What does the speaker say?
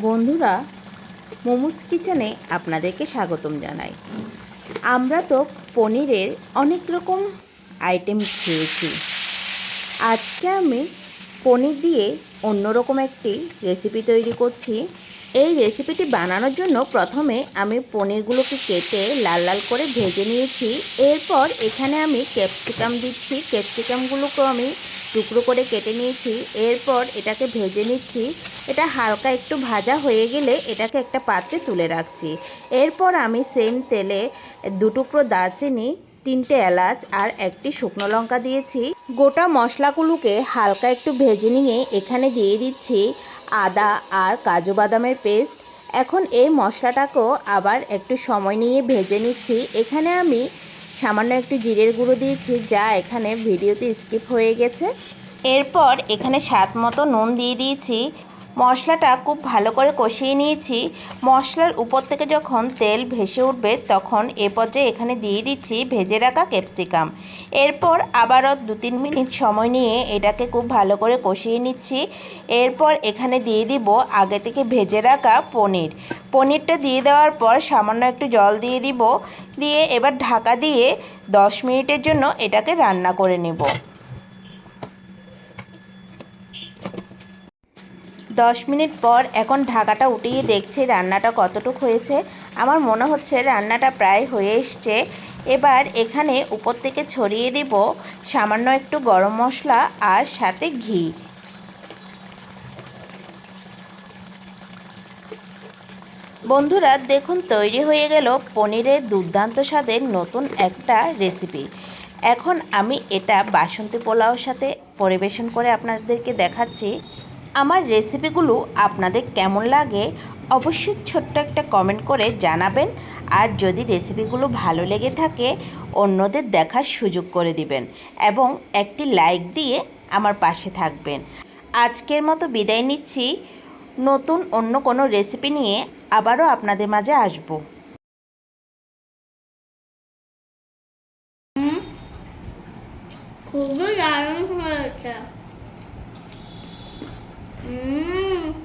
বন্ধুরা, মোমোস কিচেনে আপনাদেরকে স্বাগতম জানাই। আমরা তো পনিরের অনেক রকম আইটেম খেয়েছি। আজকে আমি পনির দিয়ে অন্যরকম একটি রেসিপি তৈরি করছি। এই রেসিপিটি বানানোর জন্য প্রথমে আমি পনিরগুলোকে কেটে লাল লাল করে ভেজে নিয়েছি। এরপর এখানে আমি ক্যাপসিকাম দিচ্ছি। ক্যাপসিকামগুলোকেও আমি টুকরো করে কেটে নিয়েছি, এরপর এটাকে ভেজে নিচ্ছি। এটা হালকা একটু ভাজা হয়ে গেলে এটাকে একটা পাত্রে তুলে রাখছি। এরপর আমি সেম তেলে দু টুকরো দারচিনি, তিনটে এলাচ আর একটি শুকনো লঙ্কা দিয়েছি। গোটা মশলাগুলোকে হালকা একটু ভেজে নিয়ে এখানে দিয়ে দিচ্ছি আদা আর কাজু বাদামের পেস্ট। এখন এই মশলাটাকেও আবার একটু সময় নিয়ে ভেজে নিচ্ছি। এখানে আমি সামান্য একটু জিরের গুঁড়ো দিয়েছি, যা এখানে ভিডিওতে স্কিপ হয়ে গেছে। এরপর এখানে স্বাদ মতো নুন দিয়ে দিয়েছি। মশলাটা খুব ভালো করে কষিয়ে নিয়েছি। মশলার উপর থেকে যখন তেল ভেসে উঠবে, তখন এ পর্যায়ে এখানে দিয়ে দিচ্ছি ভেজে রাখা ক্যাপসিকাম। এরপর আবারও দু তিন মিনিট সময় নিয়ে এটাকে খুব ভালো করে কষিয়ে নিচ্ছি। এরপর এখানে দিয়ে দিব আগে থেকে ভেজে রাখা পনির। পনিরটা দিয়ে দেওয়ার পর সামান্য একটু জল দিয়ে দিব। দিয়ে এবার ঢাকা দিয়ে দশ মিনিটের জন্য এটাকে রান্না করে নেব। দশ মিনিট পর এখন ঢাকাটা উঠিয়ে দেখছি রান্নাটা কতটুকু হয়েছে। আমার মনে হচ্ছে রান্নাটা প্রায় হয়ে এসছে। এবার এখানে উপর থেকে ছড়িয়ে দিব সামান্য একটু গরম মশলা আর সাথে ঘি। বন্ধুরা, দেখুন, তৈরি হয়ে গেল পনিরের দুর্দান্ত স্বাদের নতুন একটা রেসিপি এখন আমি এটা বাসন্তী পোলাওর সাথে পরিবেশন করে আপনাদেরকে দেখাচ্ছি। আমার রেসিপিগুলো আপনাদের কেমন লাগে, অবশ্যই ছোট্ট একটা কমেন্ট করে জানাবেন। আর যদি রেসিপিগুলো ভালো লেগে থাকে, অন্যদের দেখার সুযোগ করে দিবেন এবং একটি লাইক দিয়ে আমার পাশে থাকবেন। আজকের মতো বিদায় নিচ্ছি। নতুন অন্য কোনো রেসিপি নিয়ে আবারও আপনাদের মাঝে আসব। খুবই দারুণ হয়েছে। 嗯。